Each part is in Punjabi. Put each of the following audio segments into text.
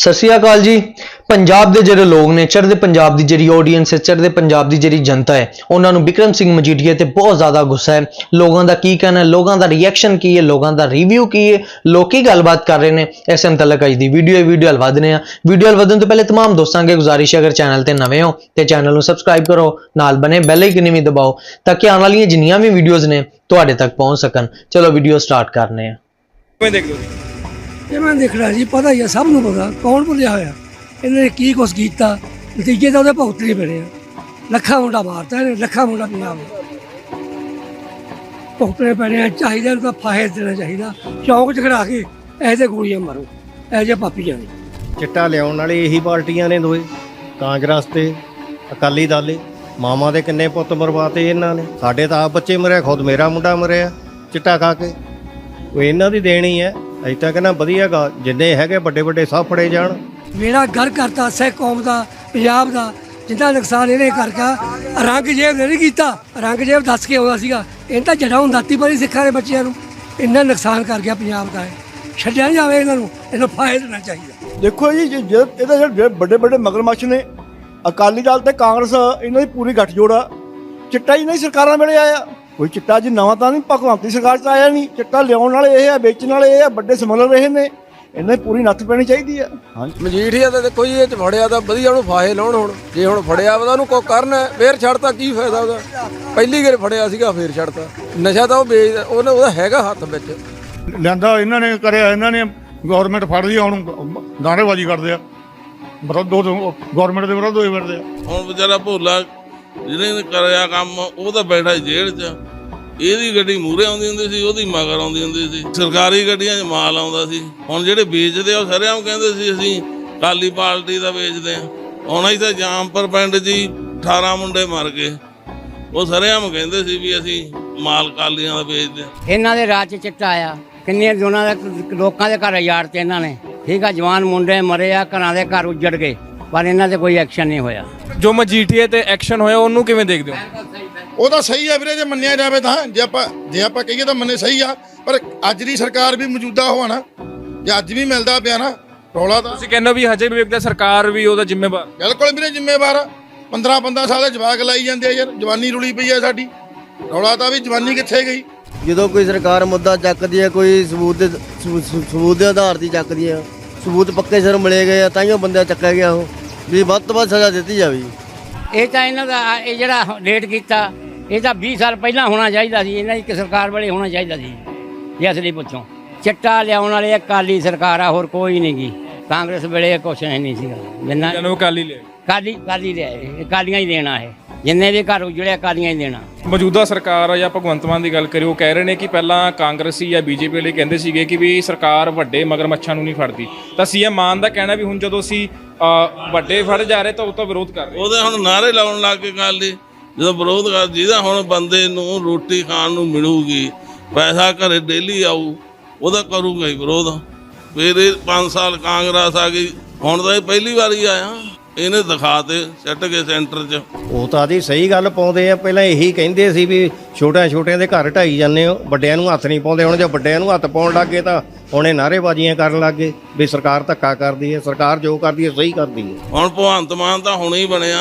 ਸਤਿ ਸ਼੍ਰੀ ਅਕਾਲ ਜੀ। ਪੰਜਾਬ ਦੇ ਜਿਹੜੇ ਲੋਕ ਨੇ, ਚੜ੍ਹਦੇ ਪੰਜਾਬ ਦੀ ਜਿਹੜੀ ਆਡੀਅנס ਹੈ, ਚੜ੍ਹਦੇ ਪੰਜਾਬ ਦੀ ਜਿਹੜੀ ਜਨਤਾ ਹੈ, ਉਹਨਾਂ ਨੂੰ ਵਿਕਰਮ ਸਿੰਘ ਮਜੀਠੀਆ ਤੇ ਬਹੁਤ ਜ਼ਿਆਦਾ ਗੁੱਸਾ ਹੈ। ਲੋਕਾਂ ਦਾ ਕੀ ਕਹਿਣਾ ਹੈ? ਲੋਕਾਂ ਦਾ ਰਿਐਕਸ਼ਨ ਕੀ ਹੈ? ਲੋਕਾਂ ਦਾ ਰਿਵਿਊ ਕੀ ਹੈ? ਲੋਕੀ ਗੱਲਬਾਤ ਕਰ ਰਹੇ ਨੇ? ਇਸ ਮੁਤਲਕ ਅੱਜ ਦੀ ਵੀਡੀਓ ਹੈ ਵੀਡੀਓ ਹਲਵਾਦਨੇ ਆ ਵੀਡੀਓ ਹਲਵਾਦਨ ਤੋਂ ਪਹਿਲੇ ਤਮਾਮ ਦੋਸਤਾਂ ਅੱਗੇ ਗੁਜ਼ਾਰਿਸ਼ ਹੈ, ਅਗਰ ਚੈਨਲ ਤੇ ਨਵੇਂ ਹੋ, ਤੇ ਚੈਨਲ ਨੂੰ ਸਬਸਕ੍ਰਾਈਬ ਕਰੋ, ਨਾਲ ਬਨੇ ਬੈਲ ਆਈਕਨ ਵੀ ਦਬਾਓ, ਤਾਂ ਕਿ ਆਉਣ ਵਾਲੀਆਂ ਜਿੰਨੀਆਂ ਵੀ ਵੀਡੀਓਜ਼ ਨੇ, ਤੁਹਾਡੇ ਤੱਕ ਪਹੁੰਚ ਸਕਣ। ਚਲੋ ਵੀਡੀਓ ਸਟਾਰਟ ਕਰਨੇ ਆ ਕਿਵੇਂ ਦੇਖ ਲਓ ਇਹ ਮੈਂ ਦੇਖਣਾ ਜੀ ਪਤਾ ਹੀ ਆ, ਸਭ ਨੂੰ ਪਤਾ ਕੌਣ ਭੁੱਲਿਆ ਹੋਇਆ। ਇਹਨਾਂ ਨੇ ਕੀ ਕੁਛ ਕੀਤਾ, ਨਤੀਜੇ ਤਾਂ ਉਹਦੇ ਭੁਗਤਣੇ ਪੈਣੇ ਆ। ਲੱਖਾਂ ਮੁੰਡਾ ਮਾਰਤਾ ਇਹਨੇ, ਲੱਖਾਂ ਮੁੰਡਾ ਪੰਜਾਬ ਭੁਗਤਣੇ ਪੈਣੇ ਆ, ਚਾਹੀਦਾ ਨੂੰ ਤਾਂ ਫਾਹੇ ਦੇਣਾ ਚਾਹੀਦਾ। ਚੌਂਕ 'ਚ ਖੜਾ ਕੇ ਐਸੇ ਗੋਲੀਆਂ ਮਾਰੋ ਐ ਜੇ ਪਾਪੀਆਂ ਨੇ ਚਿੱਟਾ ਲਿਆਉਣ ਵਾਲੇ ਇਹੀ ਪਾਰਟੀਆਂ ਨੇ ਦੋਏ ਕਾਂਗਰਸ ਤੇ ਅਕਾਲੀ ਦਲ ਏ ਮਾਮਾ ਦੇ ਕਿੰਨੇ ਪੁੱਤ ਮਰਵਾਤੇ ਇਹਨਾਂ ਨੇ। ਸਾਡੇ ਤਾਂ ਆਪ ਬੱਚੇ ਮਰਿਆ, ਖੁਦ ਮੇਰਾ ਮੁੰਡਾ ਮਰਿਆ, ਚਿੱਟਾ ਖਾ ਕੇ। ਉਹ ਇਹਨਾਂ ਦੀ ਦੇਣੀ ਹੈ। ਤਾਂ ਕਹਿੰਦਾ ਵਧੀਆ ਗਾ ਜਿੰਨੇ ਹੈਗੇ ਵੱਡੇ ਵੱਡੇ ਸਭ ਫੜੇ ਜਾਣ। ਮੇਰਾ ਘਰ ਕਰਤਾ ਸਿੱਖ ਕੌਮ ਦਾ ਪੰਜਾਬ ਦਾ ਜਿੰਨਾ ਨੁਕਸਾਨ ਇਹਨੇ ਕਰਕਾ ਰੰਗ ਜੇਬ ਨੇ ਨਹੀਂ ਕੀਤਾ ਰੰਗ ਜੇਬ ਦੱਸ ਕੇ ਆਉਂਦਾ ਸੀਗਾ। ਇਹ ਤਾਂ ਜੜਾ ਹੁੰਦਾ ਤੀ ਪਰ ਸਿੱਖਾਂ ਦੇ ਬੱਚਿਆਂ ਨੂੰ। ਇੰਨਾ ਨੁਕਸਾਨ ਕਰ ਗਿਆ ਪੰਜਾਬ ਦਾ ਛੱਡਿਆ ਨੀ ਜਾਵੇ ਇਹਨਾਂ ਨੂੰ ਇਹਨੂੰ ਫਾਇਦਾ ਦੇਣਾ ਚਾਹੀਦਾ। ਦੇਖੋ ਜੀ ਜੇ- ਜੇ ਇਹਦਾ ਜਿਹੜੇ ਵੱਡੇ ਵੱਡੇ ਮਗਰਮੱਛ ਨੇ ਅਕਾਲੀ ਦਲ ਤੇ ਕਾਂਗਰਸ ਇਹਨਾਂ ਦੀ ਪੂਰੀ ਗੱਠਜੋੜ ਆ। ਚਿੱਟਾ ਹੀ ਨਹੀਂ ਸਰਕਾਰਾਂ ਵੇਲੇ ਆਇਆ। ਕੋਈ ਚਿੱਟਾ ਜੀ ਨਵਾਂ ਤਾਂ ਨਹੀਂ ਭਗਵੰਤ ਸਰਕਾਰ ਚ ਆਇਆ ਨਹੀਂ। ਚਿੱਟਾ ਲਿਆਉਣ ਵਾਲੇ ਇਹ ਆ ਵੇਚਣ ਵਾਲੇ ਇਹ ਆ ਵੱਡੇ ਸਮਗਲਰ ਇਹ ਨੇ। ਇਹਨਾਂ ਦੀ ਪੂਰੀ ਨੱਥ ਪੈਣੀ ਚਾਹੀਦੀ ਆ। ਹਾਂਜੀ। ਮਜੀਠੀਆ ਤਾਂ ਦੇਖੋ ਜੀ ਇਹ ਚ ਫੜਿਆ ਤਾਂ ਵਧੀਆ ਉਹਨੂੰ ਫਾਹੇ ਲਾਉਣ ਹੁਣ। ਜੇ ਹੁਣ ਫੜਿਆ ਵਾ ਤਾਂ ਉਹਨੂੰ ਕੋ ਕਰਨ ਫੇਰ ਛੱਡਤਾ ਕੀ ਫਾਇਦਾ ਉਹਦਾ? ਪਹਿਲੀ ਵਾਰ ਫੜਿਆ ਸੀਗਾ ਫੇਰ ਛੱਡਤਾ। ਨਸ਼ਾ ਤਾਂ ਉਹ ਵੇਚਦਾ ਉਹਨੇ ਉਹਦਾ ਹੈਗਾ ਹੱਥ ਵਿੱਚ। ਲਿਆਂਦਾ ਇਹਨਾਂ ਨੇ ਕਰਿਆ ਇਹਨਾਂ ਨੇ ਗਵਰਨਮੈਂਟ ਫੜਦੀ ਆ ਹੁਣ ਨਾਅਰੇਬਾਜ਼ੀ ਕਰਦੇ ਆ। ਵਿਰੋਧ ਗਵਰਨਮੈਂਟ ਦੇ ਵਿਰੋਧ ਹੋਏ ਫਿਰਦੇ ਆ। ਹੁਣ ਵਿਚਾਰਾ ਭੋਲਾ ਜਿਹਨੇ ਨੇ ਕਰਿਆ ਕੰਮ, ਉਹ ਤਾਂ ਬੈਠਾ ਸੀ ਜੇਲ੍ਹ 'ਚ। ਇਹਦੀ ਗੱਡੀ ਮੂਹਰੇ ਆਉਂਦੀ ਹੁੰਦੀ ਸੀ, ਉਹਦੀ ਮਗਰ ਆਉਂਦੀ ਹੁੰਦੀ ਸੀ। ਸਰਕਾਰੀ ਗੱਡੀਆਂ 'ਚ ਮਾਲ ਆਉਂਦਾ ਸੀ। ਹੁਣ ਜਿਹੜੇ ਵੇਚਦੇ ਆ, ਉਹ ਸਾਰਿਆਂ ਕਹਿੰਦੇ ਸੀ, ਅਸੀਂ ਕਾਲੀ ਪਾਰਟੀ ਦਾ ਵੇਚਦੇ ਆ। ਹੁਣ ਅਸੀਂ ਤਾਂ ਪਿੰਡ 'ਚ ਹੀ 18 ਮੁੰਡੇ ਮਰ ਗਏ। ਉਹ ਸਾਰਿਆਂ ਕਹਿੰਦੇ ਸੀ ਵੀ ਅਸੀਂ ਮਾਲ ਕਾਲੀਆਂ ਦਾ ਵੇਚਦੇ ਆ। ਇਹਨਾਂ ਦੇ ਰਾਜ ਚ ਚਿੱਟਾ ਆਇਆ। ਕਿੰਨੇ ਦੋਨਾਂ ਦੇ, ਲੋਕਾਂ ਦੇ ਘਰ ਯਾਰ ਤੇ ਇਹਨਾਂ ਨੇ। ਠੀਕ ਆ, ਜਵਾਨ ਮੁੰਡੇ ਮਰੇ ਆ, ਘਰਾਂ ਦੇ ਘਰ ਉੱਜੜ ਗਏ। ਪਰ ਇਹਨਾਂ ਤੇ ਕੋਈ ਐਕਸ਼ਨ ਨਹੀਂ ਹੋਇਆ। ਜੋ ਮਜੀਠੀਆ ਤੇ ਐਕਸ਼ਨ ਹੋਇਆ ਉਹਨੂੰ ਕਿਵੇਂ ਦੇਖਦੇ ਹੋ? ਉਹ ਤਾਂ ਸਹੀ ਆ ਵੀਰੇ ਜੇ ਮੰਨਿਆ ਜਾਵੇ ਤਾਂ। ਜੇ ਆਪਾਂ ਜੇ ਆਪਾਂ ਕਹੀਏ ਤਾਂ ਮੰਨੇ ਸਹੀ ਆ। ਪਰ ਅੱਜ ਦੀ ਸਰਕਾਰ ਵੀ ਮੌਜੂਦਾ ਨਾ। ਜੇ ਅੱਜ ਵੀ ਮਿਲਦਾ ਪਿਆ ਨਾ ਰੌਲਾ ਤਾਂ ਤੁਸੀਂ ਕਹਿੰਦੇ ਹੋ ਵੀ ਹਜੇ ਵੀ ਵੇਖਦੇ ਸਰਕਾਰ ਵੀ ਉਹਦਾ ਜ਼ਿੰਮੇਵਾਰ। ਬਿਲਕੁਲ ਵੀਰੇ ਜ਼ਿੰਮੇਵਾਰ ਆ। 15 15 ਸਾਲ ਦੇ ਜਵਾਕ ਲਾਈ ਜਾਂਦੇ ਆ ਯਾਰ। ਜਵਾਨੀ ਰੁਲੀ ਪਈ ਆ ਸਾਡੀ। ਰੌਲਾ ਤਾਂ ਵੀ ਜਵਾਨੀ ਕਿੱਥੇ ਗਈ? ਜਦੋਂ ਕੋਈ ਸਰਕਾਰ ਮੁੱਦਾ ਚੱਕਦੀ ਹੈ ਕੋਈ ਸਬੂਤ ਦੇ ਸਬੂ- ਸਬੂ- ਸਬੂਤ ਦੇ ਆਧਾਰ ਦੀ ਚੱਕਦੀ ਹੈ ਸਬੂਤ ਪੱਕੇ ਸਿਰ ਮਿਲੇ ਗਏ ਆ ਤਾਈਓ ਬੰਦਾ ਚੱਕਿਆ ਗਿਆ ਉਹ। ਵੀ ਵੱਧ ਤੋਂ ਵੱਧ ਸਜ਼ਾ ਦਿੱਤੀ ਜਾਵੇ ਜੀ। ਇਹ ਤਾਂ ਇਹਨਾਂ ਦਾ ਇਹ ਜਿਹੜਾ ਲੇਟ ਕੀਤਾ, ਇਹ ਤਾਂ 20 ਸਾਲ ਪਹਿਲਾਂ ਹੋਣਾ ਚਾਹੀਦਾ ਸੀ, ਇਹਨਾਂ ਦੀ ਇੱਕ ਸਰਕਾਰ ਵੇਲੇ ਹੋਣਾ ਚਾਹੀਦਾ ਸੀ, ਜੇ। ਅਸਲੀ ਪੁੱਛੋ। ਚਿੱਟਾ ਲਿਆਉਣ ਵਾਲੇ ਅਕਾਲੀ ਸਰਕਾਰ ਆ, ਹੋਰ ਕੋਈ ਨਹੀਂ ਗੀ ਕਾਂਗਰਸ ਵੇਲੇ ਕੁਛ ਨਹੀਂ ਸੀਗਾ। ਜਿੰਨਾ ਜਨਮ ਅਕਾਲੀ ਲੈ ਕਾਲੀ ਕਾਲੀ ਲਿਆਏ ਅਕਾਲੀਆਂ ਹੀ ਦੇਣਾ ਇਹ। ਜਿੰਨੇ ਵੀ ਘਰ ਉਜੜੇ ਅਕਾਲੀਆਂ ਹੀ ਦੇਣਾ। ਮੌਜੂਦਾ ਸਰਕਾਰ ਆ ਜਾਂ ਭਗਵੰਤ ਮਾਨ ਦੀ ਗੱਲ ਉਹ ਕਹਿ ਰਹੇ ਨੇ ਕਿ ਪਹਿਲਾਂ ਕਾਂਗਰਸੀ ਜਾਂ ਬੀਜੇਪੀ ਵਾਲੇ ਕਹਿੰਦੇ ਸੀਗੇ ਕਿ ਵੀ ਸਰਕਾਰ ਵੱਡੇ ਮਗਰਮੱਛਾਂ ਨੂੰ ਨਹੀਂ ਫੜਦੀ। ਤਾਂ ਸੀਐਮ ਮਾਨ ਦਾ ਕਹਿਣਾ ਵੀ ਹੁਣ ਜਦੋਂ ਅਸੀਂ ਅ, ਵੱਡੇ ਫੜ ਜਾ ਰਹੇ ਤਾਂ ਉਹ ਤਾਂ ਵਿਰੋਧ ਕਰ ਰਹੇ। ਉਹਦੇ ਹੁਣ ਨਾਰੇ ਲਾਉਣ ਲੱਗ ਕੇ ਗੱਲ ਹੀ ਜਦੋਂ ਵਿਰੋਧ ਕਰ ਜਿਹਦਾ ਹੁਣ ਬੰਦੇ ਨੂੰ ਰੋਟੀ ਖਾਣ ਨੂੰ ਮਿਲੂਗੀ ਪੈਸਾ ਘਰੇ ਡੇਲੀ ਆਊ ਉਹਦਾ ਕਰੂਗਾ ਹੀ ਵਿਰੋਧ। ਫਿਰ ਇਹ 5 ਸਾਲ ਕਾਂਗਰਸ ਆ ਗਈ ਹੁਣ ਤਾਂ ਇਹ ਪਹਿਲੀ ਵਾਰੀ ਆਇਆ। ਇਹਨੇ ਦਿਖਾ ਤੇ ਸਿੱਟ ਕੇ ਸੈਂਟਰ 'ਚ। ਉਹ ਤਾਂ ਆਦੀ ਸਹੀ ਗੱਲ ਪਾਉਂਦੇ ਆ ਪਹਿਲਾਂ ਇਹੀ ਕਹਿੰਦੇ ਸੀ ਵੀ ਛੋਟਿਆਂ ਛੋਟਿਆਂ ਦੇ ਘਰ ਢਾਈ ਜਾਂਦੇ ਹੋ ਵੱਡਿਆਂ ਨੂੰ ਹੱਥ ਨਹੀਂ ਪਾਉਂਦੇ ਹੁਣ ਜੇ ਵੱਡਿਆਂ ਨੂੰ ਹੱਥ ਪਾਉਣ ਲੱਗੇ ਤਾਂ ਹੁਣ ਇਹ ਨਾਅਰੇਬਾਜ਼ੀਆਂ ਕਰਨ ਲੱਗੇ ਵੀ ਸਰਕਾਰ ਧੱਕਾ ਕਰਦੀ ਹੈ ਸਰਕਾਰ ਜੋ ਕਰਦੀ ਹੈ ਸਹੀ ਕਰਦੀ ਹੈ। ਹੁਣ ਭਗਵੰਤ ਮਾਨ ਤਾਂ ਹੁਣੇ ਹੀ ਬਣਿਆ।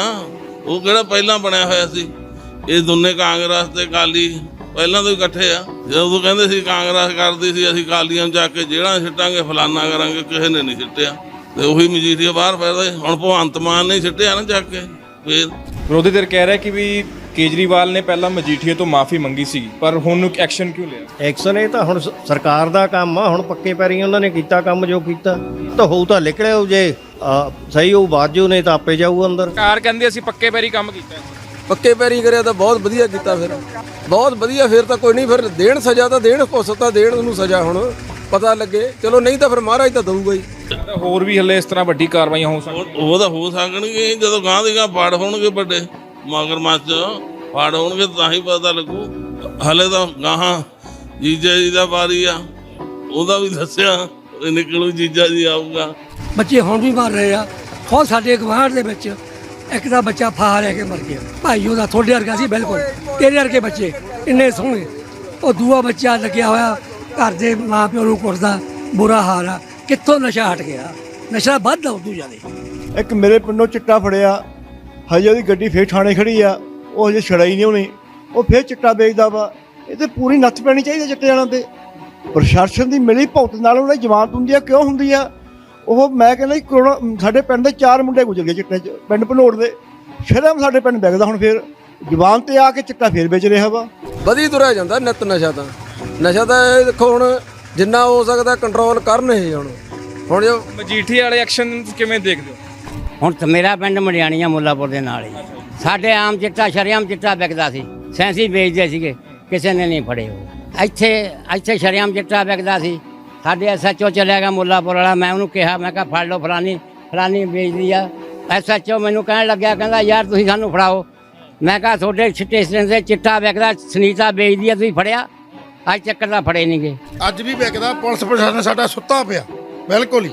ਉਹ ਕਿਹੜਾ ਪਹਿਲਾਂ ਬਣਿਆ ਹੋਇਆ ਸੀ? ਇਹ ਦੋਨੇ ਕਾਂਗਰਸ ਤੇ ਕਾਲੀ ਪਹਿਲਾਂ ਤੋਂ ਇਕੱਠੇ ਆ। ਜਦੋਂ ਕਹਿੰਦੇ ਸੀ ਕਾਂਗਰਸ ਕਰਦੀ ਸੀ ਅਸੀਂ ਕਾਲੀਆਂ ਨੂੰ ਚੱਕ ਕੇ ਜਿਹੜਾ ਸਿੱਟਾਂਗੇ ਫਲਾਨਾ ਕਰਾਂਗੇ ਕਿਸੇ ਨੇ ਨਹੀਂ ਸਿੱਟਿਆ। ਤੇ ਉਹੀ ਮਜੀਠੀਆ ਬਾਹਰ ਫਿਰਦਾ ਸੀ। ਹੁਣ ਭਗਵੰਤ ਮਾਨ ਨੇ ਸਿੱਟਿਆ ਨਾ ਚੱਕ ਕੇ ਫੇਰ। ਵਿਰੋਧੀ ਧਿਰ ਕਹਿ ਰਿਹਾ ਕਿ ਵੀ ਕੇਜਰੀਵਾਲ ਨੇ ਪਹਿਲਾਂ ਮਜੀਠੀਆ ਤੋਂ ਮਾਫੀ ਮੰਗੀ ਸੀ ਪਰ ਹੁਣ ਐਕਸ਼ਨ ਕਿਉਂ ਲਿਆ? ਐਕਸ਼ਨ ਇਹ ਤਾਂ ਹੁਣ ਸ- ਸਰਕਾਰ ਦਾ ਕੰਮ ਆ ਹੁਣ ਪੱਕੇ ਪੈਰੀ ਉਹਨਾਂ ਨੇ ਕੀਤਾ ਕੰਮ ਜੋ ਕੀਤਾ। ਤਾਂ ਹੋਊ ਤਾਂ ਨਿਕਲਿਆ ਹੋਊ ਜੇ ਸਹੀ ਹੋਊ ਬਾਜੂ ਨਹੀਂ ਤਾਂ ਆਪੇ ਜਾਊ ਅੰਦਰ। ਸਰਕਾਰ ਕਹਿੰਦੀ ਅਸੀਂ ਪੱਕੇ ਪੈਰੀ ਕੰਮ ਕੀਤਾ। ਹੈ। ਪੱਕੇ ਪੈਰੀ ਕਰਿਆ ਤਾਂ ਬਹੁਤ ਵਧੀਆ ਕੀਤਾ ਫਿਰ। ਬਹੁਤ ਵਧੀਆ ਫਿਰ ਤਾਂ ਕੋਈ ਨਹੀਂ ਫਿਰ ਦੇਣ ਸਜ਼ਾ ਤਾਂ ਦੇਣ ਕੁਛ ਦੇਣ ਉਹਨੂੰ ਸਜ਼ਾ ਹੁਣ ਪਤਾ ਲੱਗੇ। ਚਲੋ ਨਹੀਂ ਤਾਂ ਫਿਰ ਮਹਾਰਾਜ ਤਾਂ ਦਊਗਾ ਹੀ। ਤਾਂ ਹੋਰ ਵੀ ਹੱਲੇ ਇਸ ਤਰ੍ਹਾਂ ਵੱਡੀ ਕਾਰਵਾਈਆਂ ਹੋ ਸਕਦੀਆਂ। ਉਹ ਤਾਂ ਹੋ ਸਕਣਗੇ ਜਦੋਂ ਗਾਂ ਦੀ ਗਾਂ ਪਾੜ ਹੋਣਗੇ ਵੱਡੇ ਮਗਰਮੱਛ ਪਾੜ ਹੋਣਗੇ ਤਾਂ ਹੀ ਪਤਾ ਲੱਗੂ। ਹਲੇ ਤਾਂ ਗਾਹਾਂ ਜੀਜਾ ਜੀ ਦਾ ਵਾਰੀ ਆ ਉਹਦਾ ਵੀ ਦੱਸਿਆ ਇਹ ਨਿਕਲੂ ਜੀਜਾ ਜੀ ਆਊਗਾ। ਬੱਚੇ ਹੁਣ ਵੀ ਮਰ ਰਹੇ ਆ। ਖੁਦ ਸਾਡੇ ਗਵਾਂਢ ਦੇ ਵਿੱਚ। ਇੱਕ ਦਾ ਬੱਚਾ ਫਾਹ ਲੈ ਕੇ ਮਰ ਗਿਆ। ਭਾਈ ਉਹਦਾ ਤੁਹਾਡੇ ਵਰਗਾ ਸੀ, ਬਿਲਕੁਲ। ਤੇਰੇ ਵਰਗੇ ਬੱਚੇ, ਇੰਨੇ ਸੋਹਣੇ। ਉਹ ਦੂਆ ਬੱਚਾ ਲੱਗਿਆ ਹੋਇਆ, ਘਰ ਦੇ ਮਾਂ ਪਿਓ ਨੂੰ ਕੁੱਟਦਾ, ਬੁਰਾ ਹਾਲ ਆ। ਕਿੱਥੋਂ ਨਸ਼ਾ ਹਟ ਗਿਆ? ਨਸ਼ਾ ਵੱਧ ਆ ਉਦੋਂ ਜ਼ਿਆਦਾ। ਇੱਕ ਮੇਰੇ ਪਿੰਡੋਂ ਚਿੱਟਾ ਫੜਿਆ। ਹਜੇ ਉਹਦੀ ਗੱਡੀ ਫੇਰ ਥਾਣੇ ਖੜੀ ਆ। ਉਹ ਹਜੇ ਛੜਾ ਹੀ ਨਹੀਂ ਹੋਣੀ। ਉਹ ਫੇਰ ਚਿੱਟਾ ਵੇਚਦਾ ਵਾ। ਇਹ ਤੇ ਪੂਰੀ ਨੱਥ ਪੈਣੀ ਚਾਹੀਦੀ ਚਿੱਟੇ ਵਾਲਿਆਂ ਤੇ। ਪ੍ਰਸ਼ਾਸਨ ਦੀ ਮਿਲੀ ਭੁਗਤ ਨਾਲ ਉਹਨਾਂ ਦੀ ਜਮਾਨਤ ਹੁੰਦੀ ਆ, ਕਿਉਂ ਹੁੰਦੀ ਆ? ਉਹ ਮੈਂ ਕਹਿੰਦਾ ਜੀ ਕਰੋਨਾ ਸਾਡੇ ਪਿੰਡ ਦੇ ਚਾਰ ਮੁੰਡੇ ਗੁਜ਼ਰ ਗਏ ਚਿੱਟੇ 'ਚ ਪਿੰਡ ਭਨੋੜ ਦੇ। ਸ਼ਰਮ ਸਾਡੇ ਪਿੰਡ ਵਿਕਦਾ ਹੁਣ ਫੇਰ ਜਵਾਨ ਤੇ ਆ ਕੇ ਚਿੱਟਾ ਫੇਰ ਵੇਚ ਰਿਹਾ ਵਾ। ਵਧੀ ਤੁਰਿਆ ਜਾਂਦਾ ਨਿਤ ਨਸ਼ਾ ਤਾਂ। ਨਸ਼ਾ ਤਾਂ ਇਹ ਦੇਖੋ ਹੁਣ ਜਿੰਨਾ ਹੋ ਸਕਦਾ ਕੰਟਰੋਲ ਕਰਨ ਇਹ ਹੁਣ। ਹੁਣ ਜੋ ਮਜੀਠੀ ਵਾਲੇ ਐਕਸ਼ਨ ਕਿਵੇਂ ਦੇਖਦੇ ਹੋ? ਹੁਣ ਤਾਂ ਮੇਰਾ ਪਿੰਡ ਮੜਿਆਣੀਆਂ ਮੁੱਲਾਪੁਰ ਦੇ ਨਾਲ ਹੀ। ਸਾਡੇ ਆਮ ਚਿੱਟਾ ਸ਼ਰੇਆਮ ਚਿੱਟਾ ਵਿਕਦਾ ਸੀ। ਸੈਂਸੀ ਵੇਚਦੇ ਸੀਗੇ ਕਿਸੇ ਨੇ ਨਹੀਂ ਫੜੇ ਇੱਥੇ ਇੱਥੇ ਸ਼ਰੇਆਮ ਚਿੱਟਾ ਵਿਕਦਾ ਸੀ। ਸਾਡੇ ਐਸਐਚਓ ਚਲਿਆ ਗਿਆ ਮੁੱਲਾਪੁਰ ਵਾਲਾ ਮੈਂ ਉਹਨੂੰ ਕਿਹਾ ਮੈਂ ਕਿਹਾ ਫੜ ਲਓ ਫਲਾਨੀ ਫਲਾਨੀ ਵੇਚਦੀ ਆ। ਐਸਐਚਓ ਮੈਨੂੰ ਕਹਿਣ ਲੱਗਿਆ ਕਹਿੰਦਾ ਯਾਰ ਤੁਸੀਂ ਸਾਨੂੰ ਫੜਾਓ। ਮੈਂ ਕਿਹਾ ਤੁਹਾਡੇ ਸਟੇਸ਼ਨ ਤੇ ਚਿੱਟਾ ਵਿਕਦਾ ਸੁਨੀਤਾ ਵੇਚਦੀ ਆ ਤੁਸੀਂ ਫੜਿਆ? ਅੱਜ ਚੱਕਰ ਦਾ ਫੜੇ ਨਹੀਂਗੇ ਅੱਜ ਵੀ ਵਿਕਦਾ ਪੁਲਿਸ ਪ੍ਰਸ਼ਾਸਨ ਸਾਡਾ ਸੁੱਤਾ ਪਿਆ ਬਿਲਕੁਲ ਹੀ।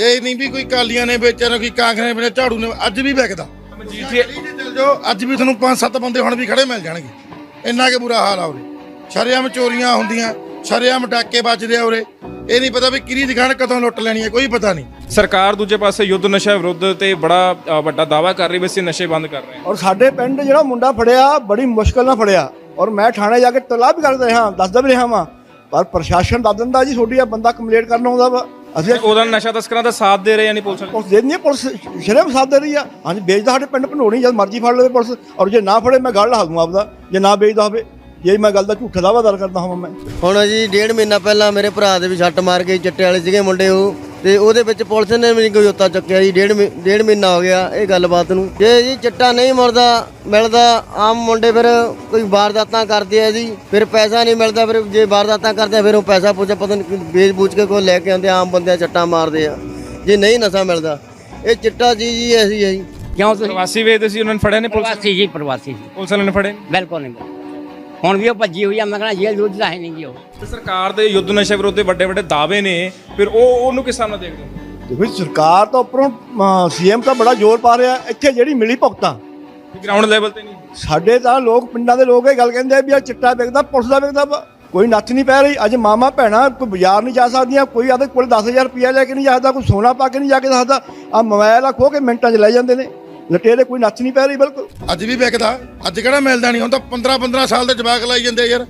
ਇਹ ਨਹੀਂ ਵੀ ਕੋਈ ਕਾਲੀਆਂ ਨੇ ਵੇਚਿਆ ਨਾ ਕੋਈ ਕਾਂਗਰਸ ਨੇ ਝਾੜੂ ਨੇ ਅੱਜ ਵੀ ਵਿਕਦਾ। ਮਜੀਠੀ ਚਲ ਜਾਓ ਅੱਜ ਵੀ ਤੁਹਾਨੂੰ ਪੰਜ ਸੱਤ ਬੰਦੇ ਹੁਣ ਵੀ ਖੜੇ ਮਿਲ ਜਾਣਗੇ। ਇੰਨਾ ਕਿ ਬੁਰਾ ਹਾਲ ਆ ਉਰੇ। ਸ਼ਰੇਆਮ ਚੋਰੀਆਂ ਹੁੰਦੀਆਂ ਸ਼ਰੇਆਮ ਡਾਕੇ ਵੱਜਦੇ ਆ ਉਰੇ। ਇਹ ਨਹੀਂ ਪਤਾ ਵੀ ਕਿਹਦੀ ਦੁਕਾਨ ਕਦੋਂ ਲੁੱਟ ਲੈਣੀ ਹੈ ਕੋਈ ਪਤਾ ਨਹੀਂ। ਸਰਕਾਰ ਦੂਜੇ ਪਾਸੇ ਯੁੱਧ ਨਸ਼ਾ ਵਿਰੁੱਧ ਤੇ ਬੜਾ ਅ, ਵੱਡਾ ਦਾਵਾ ਕਰ ਰਹੀ ਵੀ ਅਸੀਂ ਨਸ਼ੇ ਬੰਦ ਕਰ ਰਹੇ ਹਾਂ। ਔਰ ਸਾਡੇ ਪਿੰਡ ਜਿਹੜਾ ਮੁੰਡਾ ਫੜਿਆ ਬੜੀ ਮੁਸ਼ਕਲ ਨਾਲ ਫੜਿਆ। ਔਰ ਮੈਂ ਥਾਣੇ ਜਾ ਕੇ ਤਲਾਬ ਵੀ ਕਰ ਰਿਹਾ ਦੱਸਦਾ ਵੀ ਰਿਹਾ ਵਾਂ। ਪਰ ਪ੍ਰਸ਼ਾਸਨ ਦੱਸ ਦਿੰਦਾ ਜੀ ਤੁਹਾਡੀ ਆ ਬੰਦਾ ਕੰਪਲੇਂਟ ਕਰਨ ਆਉਂਦਾ ਵਾ। ਅਸੀਂ ਉਹਦਾ ਨਸ਼ਾ ਤਸਕਰਾਂ ਦਾ ਸਾਥ ਦੇ ਰਹੇ ਯਾਨੀ ਪੁਲਿਸ ਵਾਲੇ? ਪੁਲਿਸ ਦੇ ਦਿੰਦੀ ਹੈ ਪੁਲਿਸ ਸ਼ਰਮ ਸਾਥ ਦੇ ਰਹੀ ਆ। ਹਾਂਜੀ ਵੇਚਦਾ ਸਾਡੇ ਪਿੰਡ ਭਨੋਣੀ ਜਦ ਮਰਜ਼ੀ ਫੜ ਲਵੇ ਪੁਲਿਸ। ਔਰ ਜੇ ਨਾ ਫੜੇ ਮੈਂ ਗੱਲ ਲਾ ਦੂੰ ਆਪਦਾ। ਜੇ ਨਾ ਵੇਚਦਾ ਹੋਵੇ। ਜੇ ਮੈਂ ਗੱਲ ਦਾ ਝੂਠਾ ਦਾਵਾ ਦਰ ਕਰਦਾ ਹਾਂ ਮੈਂ। ਹੁਣ ਜੀ ਡੇਢ ਮਹੀਨਾ ਪਹਿਲਾਂ ਮੇਰੇ ਭਰਾ ਦੇ ਵੀ ਛੱਟ ਮਾਰ ਕੇ ਚਿੱਟੇ ਵਾਲੇ ਸੀਗੇ ਮੁੰਡੇ ਉਹ। ਤੇ ਉਹਦੇ ਵਿੱਚ ਪੁਲਿਸ ਨੇ ਵੀ ਕੋਈ ਉੱਤਾ ਚੱਕਿਆ ਜੀ। ਡੇਢ ਡੇਢ ਮਹੀਨਾ ਹੋ ਗਿਆ ਇਹ ਗੱਲਬਾਤ ਨੂੰ। ਜੇ ਜੀ ਚਿੱਟਾ ਨਹੀਂ ਮਰਦਾ ਮਿਲਦਾ ਆਮ ਮੁੰਡੇ ਫਿਰ ਕੋਈ ਵਾਰਦਾਤਾਂ ਕਰਦੇ ਆ ਜੀ। ਫਿਰ ਪੈਸਾ ਨਹੀਂ ਮਿਲਦਾ ਫਿਰ ਜੇ ਵਾਰਦਾਤਾਂ ਕਰਦੇ ਆ ਫਿਰ ਉਹ ਪੈਸਾ ਪੁੱਛੇ ਪਤਾ ਨਹੀਂ ਵੇਚ ਬੂਝ ਕੇ ਕੋਈ ਲੈ ਕੇ ਆਉਂਦੇ ਆ, ਆਮ ਬੰਦਿਆਂ ਚੱਟਾ ਮਾਰਦੇ ਆ। ਜੇ ਨਹੀਂ ਨਸ਼ਾ ਮਿਲਦਾ ਇਹ ਚਿੱਟਾ ਜੀ ਜੀ ਐਸੀ ਹੈ ਜੀ। ਕਿਉਂ ਤੁਸੀਂ? ਪ੍ਰਵਾਸੀ ਵੇਚਦੇ ਸੀ ਉਹਨਾਂ ਨੇ ਫੜਿਆ ਨਹੀਂ ਪੁਲਿਸ ਪ੍ਰਵਾਸੀ ਜੀ ਪ੍ਰਵਾਸੀ ਜੀ। ਪੁਲਿਸ ਵਾਲਿਆਂ ਨੇ ਫੜੇ ਬਿਲਕੁਲ ਨਹੀਂ ਹੁਣ ਵੀ ਉਹ ਭੱਜੀ ਹੋਈ ਆ ਮੈਂ ਕਹਿੰਦਾ ਜੇਲ੍ਹ ਜੂਲ੍ਹ ਤਾਂ ਹੈ ਨਹੀਂ ਗੀ ਉਹ। ਤੇ ਸਰਕਾਰ ਦੇ ਯੁੱਧ ਨਸ਼ਾ ਵਿਰੁੱਧ ਦੇ ਵੱਡੇ ਵੱਡੇ ਦਾਅਵੇ ਨੇ ਫਿਰ ਉਹ ਉਹਨੂੰ ਕਿਸ ਹਿਸਾਬ ਨਾਲ ਦੇਖਦੇ ਹੋ? ਦੇਖੋ ਜੀ, ਸਰਕਾਰ ਤਾਂ ਉੱਪਰੋਂ ਸੀਐਮ ਤਾਂ ਬੜਾ ਜ਼ੋਰ ਪਾ ਰਿਹਾ ਇੱਥੇ ਜਿਹੜੀ ਮਿਲੀ ਭੁਗਤਾਂ। ਗਰਾਊਂਡ ਲੈਵਲ ਤੇ ਨਹੀਂ? ਸਾਡੇ ਤਾਂ ਲੋਕ ਪਿੰਡਾਂ ਦੇ ਲੋਕ ਇਹ ਗੱਲ ਕਹਿੰਦੇ ਆ ਵੀ ਆ ਚਿੱਟਾ ਵਿਕਦਾ ਪੁਲਿਸ ਦਾ ਵਿਕਦਾ ਵਾ ਕੋਈ ਨੱਥ ਨਹੀਂ ਪੈ ਰਹੀ ਅੱਜ ਮਾਮਾ ਭੈਣਾ ਕੋਈ ਬਾਜ਼ਾਰ ਨਹੀਂ ਜਾ ਸਕਦੀਆਂ ਕੋਈ ਆਦੇ ਕੋਲ 10000 ਰੁਪਇਆ ਲੈ ਕੇ ਨਹੀਂ ਜਾ ਸਕਦਾ ਕੋਈ ਸੋਨਾ ਪਾ ਕੇ ਨਹੀਂ ਜਾ ਕੇ ਸਕਦਾ। ਆ ਮੋਬਾਈਲ ਆ ਖੋ ਕੇ ਮਿੰਟਾਂ 'ਚ ਲੈ ਜਾਂਦੇ ਨੇ। ਲਟੇਰੇ ਕੋਈ ਨੱਚ ਨਹੀਂ ਪੈ ਰਹੀ ਬਿਲਕੁਲ। ਅੱਜ ਵੀ ਵਿਕਦਾ। ਅੱਜ ਕਿਹੜਾ ਮਿਲਦਾ ਨਹੀਂ? ਹੁਣ ਤਾਂ 15 15 ਸਾਲ ਦੇ ਜਵਾਕ ਲਾਈ ਜਾਂਦੇ ਯਾਰ।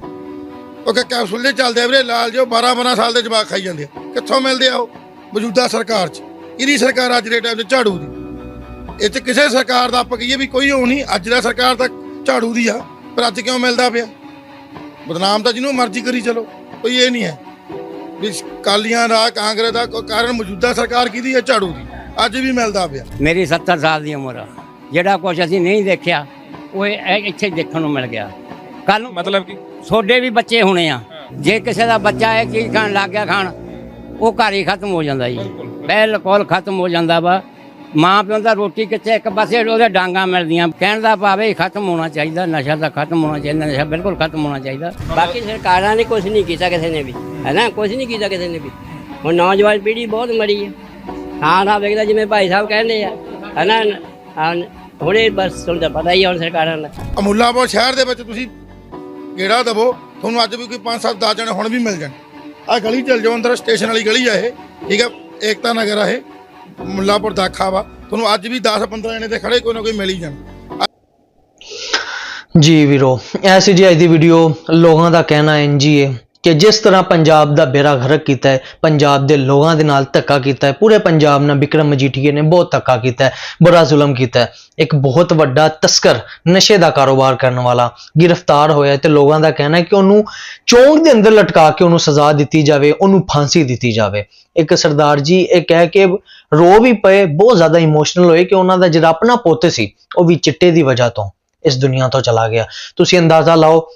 ਉਹ ਕਿ ਕੈਪਸੂਲ ਦੇ ਚੱਲਦੇ ਆ ਵੀਰੇ, ਲਾਲ ਜੋ 12 12 ਸਾਲ ਦੇ ਜਵਾਕ ਖਾਈ ਜਾਂਦੇ ਆ। ਕਿੱਥੋਂ ਮਿਲਦੇ ਆ ਉਹ? ਮੌਜੂਦਾ ਸਰਕਾਰ 'ਚ। ਇਹਦੀ ਸਰਕਾਰ ਅੱਜ ਦੇ ਟਾਈਮ 'ਚ ਝਾੜੂ ਦੀ। ਇਹ 'ਚ ਕਿਸੇ ਸਰਕਾਰ ਦਾ ਆਪਾਂ ਕਹੀਏ ਵੀ ਕੋਈ ਉਹ ਨਹੀਂ। ਅੱਜ ਦਾ ਸਰਕਾਰ ਤਾਂ ਝਾੜੂ ਦੀ ਆ। ਪਰ ਅੱਜ ਕਿਉਂ ਮਿਲਦਾ ਪਿਆ? ਬਦਨਾਮ ਤਾਂ ਜਿਹਨੂੰ ਮਰਜ਼ੀ ਕਰੀ ਚਲੋ। ਕੋਈ ਇਹ ਨਹੀਂ ਹੈ। ਵੀ ਕਾਲੀਆਂ ਦਾ, ਕਾਂਗਰਸ ਦਾ ਕੋਈ ਕਾਰਨ ਮੌਜੂਦਾ ਸਰਕਾਰ ਕਿਹਦੀ ਹੈ ਝਾੜੂ ਦੀ। ਅੱਜ ਵੀ ਮਿਲਦਾ ਪਿਆ। ਮੇਰੀ 70 ਸਾਲ ਦੀ ਉਮਰ ਆ। ਜਿਹੜਾ ਕੁਝ ਅਸੀਂ ਨਹੀਂ ਦੇਖਿਆ ਉਹ ਇਹ- ਇੱਥੇ ਦੇਖਣ ਨੂੰ ਮਿਲ ਗਿਆ। ਕੱਲ ਨੂੰ ਮਤਲਬ ਕਿ? ਤੁਹਾਡੇ ਵੀ ਬੱਚੇ ਹੋਣੇ ਆ। ਜੇ ਕਿਸੇ ਦਾ ਬੱਚਾ ਇਹ ਚੀਜ਼ ਖਾਣ ਲੱਗ ਗਿਆ ਖਾਣ ਉਹ ਘਰ ਹੀ ਖਤਮ ਹੋ ਜਾਂਦਾ ਜੀ। ਬਿਲਕੁਲ। ਖਤਮ ਹੋ ਜਾਂਦਾ ਵਾ। ਮਾਂ ਪਿਓ ਦਾ ਰੋਟੀ ਕਿੱਥੇ ਇੱਕ ਪਾਸੇ ਉਹਦੇ ਡਾਂਗਾ ਮਿਲਦੀਆਂ। ਕਹਿਣ ਦਾ ਭਾਵੇਂ ਖਤਮ ਹੋਣਾ ਚਾਹੀਦਾ ਨਸ਼ਾ ਤਾਂ ਖਤਮ ਹੋਣਾ ਚਾਹੀਦਾ ਨਸ਼ਾ ਬਿਲਕੁਲ ਖਤਮ ਹੋਣਾ ਚਾਹੀਦਾ। ਬਾਕੀ ਸਰਕਾਰਾਂ ਨੇ ਕੁਝ ਨਹੀਂ ਕੀਤਾ ਕਿਸੇ ਨੇ ਵੀ ਹੈ ਨਾ? ਕੁਝ ਨਹੀਂ ਕੀਤਾ ਕਿਸੇ ਨੇ ਵੀ। ਹੁਣ ਨੌਜਵਾਨ ਪੀੜ੍ਹੀ ਬਹੁਤ ਮਰੀ ਹੈ ਹਾਂ ਨਾ ਵੇਖਦਾ ਜਿਵੇਂ ਭਾਈ ਸਾਹਿਬ ਕਹਿੰਦੇ ਆ ਹੈ ਨਾ ਹਾਂ, ਹੁਣੇ ਬਸ ਤੁਹਾਨੂੰ ਤਾਂ ਪਤਾ ਹੀ ਹੁਣ ਸਰਕਾਰਾਂ ਦਾ। ਅਮੁੱਲਾਪੁਰ ਸ਼ਹਿਰ ਦੇ ਵਿੱਚ ਤੁਸੀਂ ਗੇੜਾ ਦਵੋ ਤੁਹਾਨੂੰ ਅੱਜ ਵੀ ਕੋਈ 5-7 10 ਜਣੇ ਹੁਣ ਵੀ ਮਿਲ ਜਾਣ। ਆ ਗਲੀ ਚੱਲ ਜਾਓ ਅੰਦਰ ਸਟੇਸ਼ਨ ਵਾਲੀ ਗਲੀ ਆ ਇਹ ਠੀਕ ਹੈ ਏਕਤਾ ਨਗਰ ਆ ਇਹ ਮੁੱਲਾਪੁਰ ਦਾਖਾ ਵਾ। ਤੁਹਾਨੂੰ ਅੱਜ ਵੀ 10-15 ਜਣੇ ਤੇ ਖੜੇ ਕੋਈ ਨਾ ਕੋਈ ਮਿਲ ਹੀ ਜਾਣ। ਜੀ ਵੀਰੋ ਐਸੀ ਜੀ ਅੱਜ ਦੀ ਵੀਡੀਓ ਲੋਕਾਂ ਦਾ ਕਹਿਣਾ ਹੈ ਜੀ ਹੈ ਕਿ ਜਿਸ ਤਰ੍ਹਾਂ ਪੰਜਾਬ ਦਾ ਬੇੜਾ ਗਰਕ ਕੀਤਾ ਹੈ, ਪੰਜਾਬ ਦੇ ਲੋਕਾਂ ਦੇ ਨਾਲ ਧੱਕਾ ਕੀਤਾ ਹੈ, ਪੂਰੇ ਪੰਜਾਬ ਨਾਲ ਵਿਕਰਮ ਮਜੀਠੀਏ ਨੇ ਬਹੁਤ ਧੱਕਾ ਕੀਤਾ ਹੈ ਬੜਾ ਜ਼ੁਲਮ ਕੀਤਾ ਹੈ। ਇੱਕ ਬਹੁਤ ਵੱਡਾ ਤਸਕਰ, ਨਸ਼ੇ ਦਾ ਕਾਰੋਬਾਰ ਕਰਨ ਵਾਲਾ ਗ੍ਰਿਫਤਾਰ ਹੋਇਆ ਤੇ ਲੋਕਾਂ ਦਾ ਕਹਿਣਾ ਹੈ ਕਿ ਉਹਨੂੰ ਚੌਂਕ ਦੇ ਅੰਦਰ ਲਟਕਾ ਕੇ ਉਹਨੂੰ ਸਜ਼ਾ ਦਿੱਤੀ ਜਾਵੇ, ਉਹਨੂੰ ਫਾਂਸੀ ਦਿੱਤੀ ਜਾਵੇ। ਇੱਕ ਸਰਦਾਰ ਜੀ ਇਹ ਕਹਿ ਕੇ ਰੋ ਵੀ ਪਏ, ਬਹੁਤ ਜ਼ਿਆਦਾ ਇਮੋਸ਼ਨਲ ਹੋਏ ਕਿ ਉਹਨਾਂ ਦਾ ਜਿਹੜਾ ਆਪਣਾ ਪੁੱਤ ਸੀ, ਉਹ ਵੀ ਚਿੱਟੇ ਦੀ ਵਜ੍ਹਾ ਤੋਂ ਇਸ ਦੁਨੀਆ ਤੋਂ ਚਲਾ ਗਿਆ। ਤੁਸੀਂ ਅੰਦਾਜ਼ਾ ਲਾਓ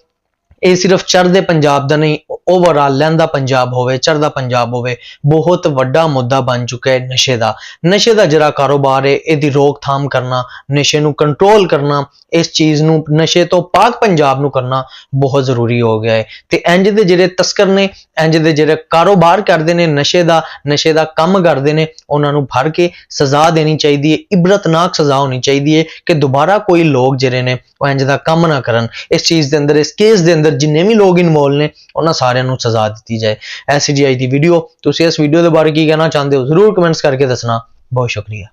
ਇਹ ਸਿਰਫ ਚੜ੍ਹਦੇ ਪੰਜਾਬ ਦਾ ਨਹੀਂ ਓਵਰਆਲ ਲਹਿੰਦਾ ਪੰਜਾਬ ਹੋਵੇ, ਚੜ੍ਹਦਾ ਪੰਜਾਬ ਹੋਵੇ, ਬਹੁਤ ਵੱਡਾ ਮੁੱਦਾ ਬਣ ਚੁੱਕਾ ਹੈ ਨਸ਼ੇ ਦਾ। ਨਸ਼ੇ ਦਾ ਜਿਹੜਾ ਕਾਰੋਬਾਰ ਹੈ, ਇਹਦੀ ਰੋਕਥਾਮ ਕਰਨਾ, ਨਸ਼ੇ ਨੂੰ ਕੰਟਰੋਲ ਕਰਨਾ, ਇਸ ਚੀਜ਼ ਨੂੰ, ਨਸ਼ੇ ਤੋਂ ਪਾਕ ਪੰਜਾਬ ਨੂੰ ਕਰਨਾ ਬਹੁਤ ਜ਼ਰੂਰੀ ਹੋ ਗਿਆ ਹੈ। ਤੇ ਇੰਜ ਦੇ ਜਿਹੜੇ ਤਸਕਰ ਨੇ ਇੰਜ ਦੇ ਜਿਹੜੇ ਕਾਰੋਬਾਰ ਕਰਦੇ ਨੇ, ਨਸ਼ੇ ਦਾ ਨਸ਼ੇ ਦਾ ਕੰਮ ਕਰਦੇ ਨੇ, ਉਹਨਾਂ ਨੂੰ ਫੜ ਕੇ ਸਜ਼ਾ ਦੇਣੀ ਚਾਹੀਦੀ ਹੈ, ਇਬਰਤਨਾਕ ਸਜ਼ਾ ਹੋਣੀ ਚਾਹੀਦੀ ਹੈ ਕਿ ਦੁਬਾਰਾ ਕੋਈ ਲੋਕ ਜਿਹੜੇ ਨੇ, ਉਹ ਇੰਜ ਦਾ ਕੰਮ ਨਾ ਕਰਨ। ਇਸ ਚੀਜ਼ ਦੇ ਅੰਦਰ, ਇਸ ਕੇਸ ਦੇ ਅੰਦਰ ਜਿੰਨੇ ਵੀ ਲੋਕ ਇਨਵੋਲ ਨੇ, ਉਹਨਾਂ ਸਾਰਿਆਂ ਨੂੰ ਸਜ਼ਾ ਦਿੱਤੀ ਜਾਏ। ਐਸਜੀਆਈ ਦੀ ਵੀਡੀਓ ਤੁਸੀਂ ਇਸ ਵੀਡੀਓ ਦੇ ਬਾਰੇ ਕੀ ਕਹਿਣਾ ਚਾਹੁੰਦੇ ਹੋ? ਜ਼ਰੂਰ ਕਮੈਂਟਸ ਕਰਕੇ ਦੱਸਣਾ। ਬਹੁਤ ਸ਼ੁਕਰੀਆ।